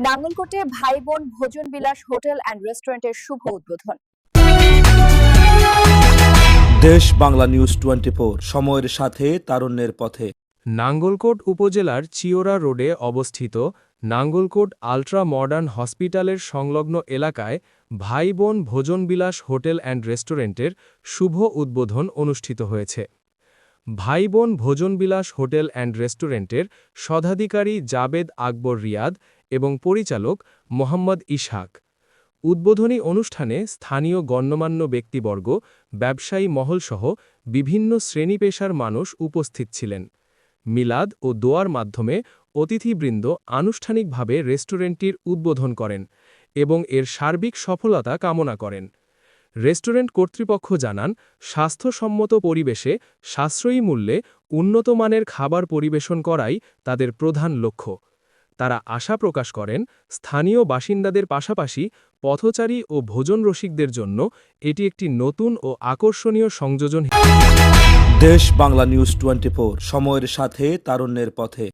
নাঙ্গলকোটে ভাই বোন ভোজন বিলাস হোটেল অ্যান্ড রেস্টুরেন্টের শুভ উদ্বোধন। দেশ বাংলা নিউজ টোয়েন্টি সময়ের সাথে তারুণ্যের পথে। নাঙ্গলকোট উপজেলার চিওরা রোডে অবস্থিত নাঙ্গলকোট আল্ট্রা মডার্ন হসপিটালের সংলগ্ন এলাকায় ভাই বোন ভোজনবিলাস হোটেল অ্যান্ড রেস্টুরেন্টের শুভ উদ্বোধন অনুষ্ঠিত হয়েছে। ভাই বোন ভোজনবিলাস হোটেল অ্যান্ড রেস্টুরেন্টের সদাধিকারী জাবেদ আকবর রিয়াদ এবং পরিচালক মোহাম্মদ ইসহাক উদ্বোধনী অনুষ্ঠানে স্থানীয় গণ্যমান্য ব্যক্তিবর্গ, ব্যবসায়ী মহলসহ বিভিন্ন শ্রেণি পেশার মানুষ উপস্থিত ছিলেন। মিলাদ ও দোয়ার মাধ্যমে অতিথিবৃন্দ আনুষ্ঠানিকভাবে রেস্টুরেন্টটির উদ্বোধন করেন এবং এর সার্বিক সফলতা কামনা করেন। রেস্টুরেন্ট কর্তৃপক্ষ জানান, স্বাস্থ্যসম্মত পরিবেশে, সাশ্রয়ী মূল্যে উন্নত মানের খাবার পরিবেশন করাই তাদের প্রধান লক্ষ্য। তারা আশা প্রকাশ করেন স্থানীয় বাসিন্দাদের পাশাপাশি পথচারী ও ভোজন রসিকদের জন্য এটি একটি নতুন ও আকর্ষণীয় সংযোজন দেশ বাংলা নিউজ টোয়েন্টি সময়ের সাথে তারুণ্যের পথে।